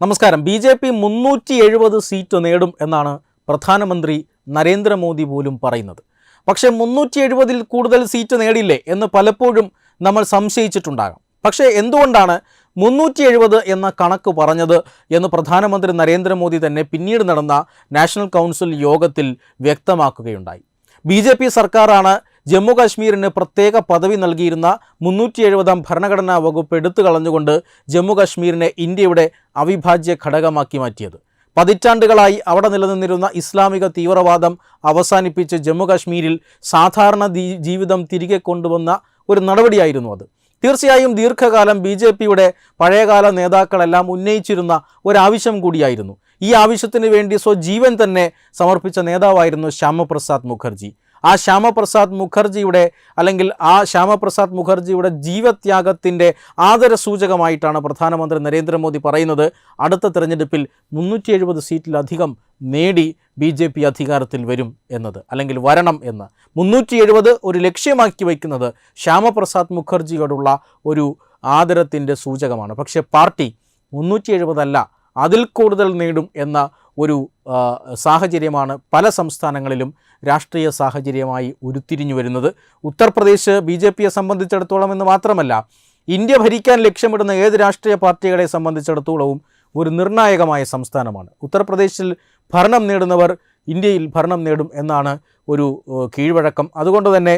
നമസ്കാരം. B J P മുന്നൂറ്റി എഴുപത് സീറ്റ് നേടും എന്നാണ് പ്രധാനമന്ത്രി നരേന്ദ്രമോദി പോലും പറയുന്നത്. പക്ഷേ മുന്നൂറ്റി എഴുപതിൽ കൂടുതൽ സീറ്റ് നേടില്ലേ എന്ന് പലപ്പോഴും നമ്മൾ സംശയിച്ചിട്ടുണ്ടാകാം. പക്ഷേ എന്തുകൊണ്ടാണ് മുന്നൂറ്റി എഴുപത് എന്ന കണക്ക് പറഞ്ഞത് എന്ന് പ്രധാനമന്ത്രി നരേന്ദ്രമോദി തന്നെ പിന്നീട് നടന്ന നാഷണൽ കൗൺസിൽ യോഗത്തിൽ വ്യക്തമാക്കുകയുണ്ടായി. ബി ജെ പി സർക്കാരാണ് ജമ്മു കാശ്മീരിന് പ്രത്യേക പദവി നൽകിയിരുന്ന മുന്നൂറ്റി എഴുപതാം ഭരണഘടനാ വകുപ്പ് എടുത്തു കളഞ്ഞുകൊണ്ട് ജമ്മു കാശ്മീരിനെ ഇന്ത്യയുടെ അവിഭാജ്യ ഘടകമാക്കി മാറ്റിയത്. പതിറ്റാണ്ടുകളായി അവിടെ നിലനിന്നിരുന്ന ഇസ്ലാമിക തീവ്രവാദം അവസാനിപ്പിച്ച് ജമ്മു കാശ്മീരിൽ സാധാരണ ജീവിതം തിരികെ കൊണ്ടുവന്ന ഒരു നടപടിയായിരുന്നു അത്. തീർച്ചയായും ദീർഘകാലം ബി ജെ പിയുടെ പഴയകാല നേതാക്കളെല്ലാം ഉന്നയിച്ചിരുന്ന ഒരാവശ്യം കൂടിയായിരുന്നു. ഈ ആവശ്യത്തിന് വേണ്ടി സ്വജീവൻ തന്നെ സമർപ്പിച്ച നേതാവായിരുന്നു ശ്യാമപ്രസാദ് മുഖർജി. ആ ശ്യാമപ്രസാദ് മുഖർജിയുടെ അല്ലെങ്കിൽ ആ ശ്യാമപ്രസാദ് മുഖർജിയുടെ ജീവത്യാഗത്തിന്റെ ആദര സൂചകമായിട്ടാണ് പ്രധാനമന്ത്രി നരേന്ദ്രമോദി പറയുന്നത്. അടുത്ത തെരഞ്ഞെടുപ്പിൽ മുന്നൂറ്റി എഴുപത് സീറ്റിലധികം നേടി ബി ജെ പി അധികാരത്തിൽ വരും എന്നത് അല്ലെങ്കിൽ വരണം എന്ന്. മുന്നൂറ്റി എഴുപത് ഒരു ലക്ഷ്യമാക്കി വയ്ക്കുന്നത് ശ്യാമപ്രസാദ് മുഖർജിയോടുള്ള ഒരു ആദരത്തിന്റെ സൂചകമാണ്. പക്ഷേ പാർട്ടി മുന്നൂറ്റി എഴുപതല്ല അതിൽ കൂടുതൽ നേടും എന്ന ഒരു സാഹചര്യമാണ് പല സംസ്ഥാനങ്ങളിലും രാഷ്ട്രീയ സാഹചര്യമായി ഉരുത്തിരിഞ്ഞു വരുന്നത്. ഉത്തർപ്രദേശ് ബി ജെ പിയെ സംബന്ധിച്ചിടത്തോളം എന്ന് മാത്രമല്ല ഇന്ത്യ ഭരിക്കാൻ ലക്ഷ്യമിടുന്ന ഏത് രാഷ്ട്രീയ പാർട്ടികളെ സംബന്ധിച്ചിടത്തോളവും ഒരു നിർണായകമായ സംസ്ഥാനമാണ്. ഉത്തർപ്രദേശിൽ ഭരണം നേടുന്നവർ ഇന്ത്യയിൽ ഭരണം നേടും എന്നാണ് ഒരു കീഴ്വഴക്കം. അതുകൊണ്ട് തന്നെ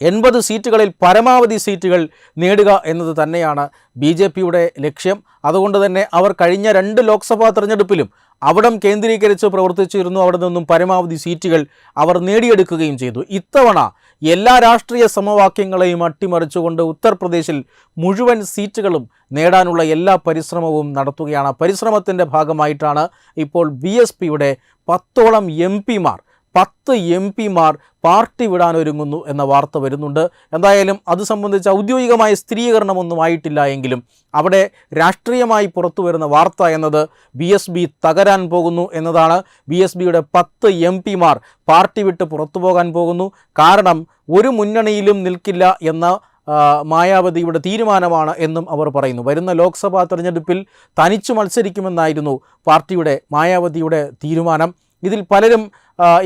എൺപത് സീറ്റുകളിൽ പരമാവധി സീറ്റുകൾ നേടുക എന്നത് തന്നെയാണ് ബി ജെ പിയുടെ ലക്ഷ്യം. അതുകൊണ്ട് തന്നെ അവർ കഴിഞ്ഞ രണ്ട് ലോക്സഭാ തെരഞ്ഞെടുപ്പിലും അവിടം കേന്ദ്രീകരിച്ച് പ്രവർത്തിച്ചിരുന്നു. അവിടെ നിന്നും പരമാവധി സീറ്റുകൾ അവർ നേടിയെടുക്കുകയും ചെയ്തു. ഇത്തവണ എല്ലാ രാഷ്ട്രീയ സമവാക്യങ്ങളെയും അട്ടിമറിച്ചുകൊണ്ട് ഉത്തർപ്രദേശിൽ മുഴുവൻ സീറ്റുകളും നേടാനുള്ള എല്ലാ പരിശ്രമവും നടത്തുകയാണ്. പരിശ്രമത്തിന്റെ ഭാഗമായിട്ടാണ് ഇപ്പോൾ ബി എസ് പിയുടെ പത്തോളം എം പിമാർ പത്ത് എം പിമാർ പാർട്ടി വിടാനൊരുങ്ങുന്നു എന്ന വാർത്ത വരുന്നുണ്ട്. എന്തായാലും അത് സംബന്ധിച്ച് ഔദ്യോഗികമായ സ്ഥിരീകരണമൊന്നും ആയിട്ടില്ല എങ്കിലും അവിടെ രാഷ്ട്രീയമായി പുറത്തു വരുന്ന വാർത്ത എന്നത് ബി എസ് ബി തകരാൻ പോകുന്നു എന്നതാണ്. ബി എസ് ബിയുടെ പത്ത് എം പിമാർ പാർട്ടി വിട്ട് പുറത്തു പോകാൻ പോകുന്നു. കാരണം ഒരു മുന്നണിയിലും നിൽക്കില്ല എന്ന മായാവതിയുടെ തീരുമാനമാണ് എന്നും അവർ പറയുന്നു. വരുന്ന ലോക്സഭാ തെരഞ്ഞെടുപ്പിൽ തനിച്ചു മത്സരിക്കുമെന്നായിരുന്നു പാർട്ടിയുടെ മായാവതിയുടെ തീരുമാനം. ഇതിൽ പലരും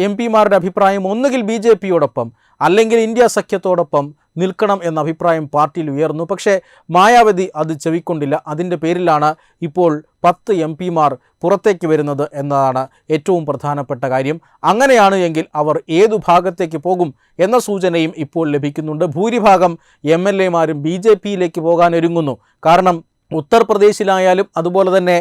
എം പിമാരുടെ അഭിപ്രായം ഒന്നുകിൽ ബി ജെ പിയോടൊപ്പം അല്ലെങ്കിൽ ഇന്ത്യ സഖ്യത്തോടൊപ്പം നിൽക്കണം എന്ന അഭിപ്രായം പാർട്ടിയിൽ ഉയർന്നു. പക്ഷേ മായാവതി അത് ചെവിക്കൊണ്ടില്ല. അതിന്റെ പേരിലാണ് ഇപ്പോൾ പത്ത് എം പിമാർ പുറത്തേക്ക് വരുന്നത് എന്നതാണ് ഏറ്റവും പ്രധാനപ്പെട്ട കാര്യം. അങ്ങനെയാണ് എങ്കിൽ അവർ ഏതു ഭാഗത്തേക്ക് പോകും എന്ന സൂചനയും ഇപ്പോൾ ലഭിക്കുന്നുണ്ട്. ഭൂരിഭാഗം എം എൽ എമാരും ബി ജെ പിയിലേക്ക് പോകാൻ ഒരുങ്ങുന്നു കാരണം ഉത്തർപ്രദേശിലായാലും അതുപോലെ തന്നെ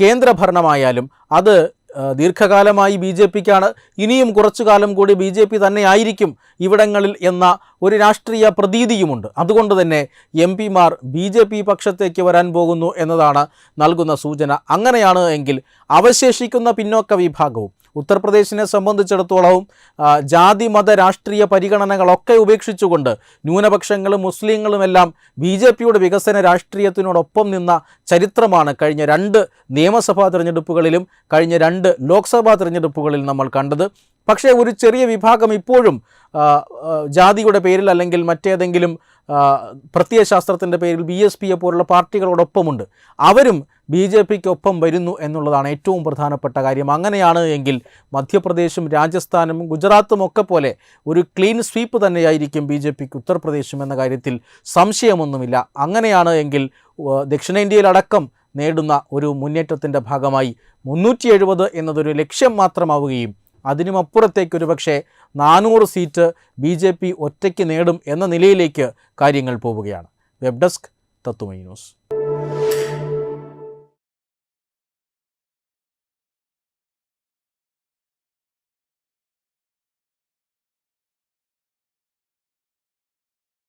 കേന്ദ്രഭരണമായാലും അത് ദീർഘകാലമായി ബി ജെ പിക്കാണ്. ഇനിയും കുറച്ചു കാലം കൂടി ബി ജെ പി തന്നെ ആയിരിക്കും ഇവിടങ്ങളിൽ എന്ന ഒരു രാഷ്ട്രീയ പ്രതീതിയുമുണ്ട്. അതുകൊണ്ട് തന്നെ എം പിമാർ ബി ജെ പി പക്ഷത്തേക്ക് വരാൻ പോകുന്നു എന്നതാണ് നൽകുന്ന സൂചന. അങ്ങനെയാണ് എങ്കിൽ അവശേഷിക്കുന്ന പിന്നോക്ക വിഭാഗവും. ഉത്തർപ്രദേശിനെ സംബന്ധിച്ചിടത്തോളവും ജാതി മത രാഷ്ട്രീയ പരിഗണനകളൊക്കെ ഉപേക്ഷിച്ചുകൊണ്ട് ന്യൂനപക്ഷങ്ങളും മുസ്ലിങ്ങളുമെല്ലാം ബി ജെ പിയുടെ വികസന രാഷ്ട്രീയത്തിനോടൊപ്പം നിന്ന ചരിത്രമാണ് കഴിഞ്ഞ രണ്ട് നിയമസഭാ തിരഞ്ഞെടുപ്പുകളിലും കഴിഞ്ഞ രണ്ട് ലോക്സഭാ തിരഞ്ഞെടുപ്പുകളിലും നമ്മൾ കണ്ടത്. പക്ഷേ ഒരു ചെറിയ വിഭാഗം ഇപ്പോഴും ജാതിയുടെ പേരിൽ അല്ലെങ്കിൽ മറ്റേതെങ്കിലും പ്രത്യയശാസ്ത്രത്തിന്റെ പേരിൽ ബി എസ് പിയെ പോലുള്ള പാർട്ടികളോടൊപ്പമുണ്ട്. അവരും ബി ജെ പിക്കൊപ്പം വരുന്നു എന്നുള്ളതാണ് ഏറ്റവും പ്രധാനപ്പെട്ട കാര്യം. അങ്ങനെയാണ് എങ്കിൽ മധ്യപ്രദേശും രാജസ്ഥാനും ഗുജറാത്തും ഒക്കെ പോലെ ഒരു ക്ലീൻ സ്വീപ്പ് തന്നെയായിരിക്കും ബി ജെ പിക്ക് ഉത്തർപ്രദേശും എന്ന കാര്യത്തിൽ സംശയമൊന്നുമില്ല. അങ്ങനെയാണ് എങ്കിൽ ദക്ഷിണേന്ത്യയിലടക്കം നേടുന്ന ഒരു മുന്നേറ്റത്തിന്റെ ഭാഗമായി മുന്നൂറ്റി എഴുപത് എന്നതൊരു ലക്ഷ്യം മാത്രമാവുകയും അതിനുമപ്പുറത്തേക്ക് ഒരുപക്ഷെ നാനൂറ് സീറ്റ് ബി ജെ പി ഒറ്റയ്ക്ക് നേടും എന്ന നിലയിലേക്ക് കാര്യങ്ങൾ പോവുകയാണ്. വെബ് ഡെസ്ക് തത്തുമൈ ന്യൂസ്.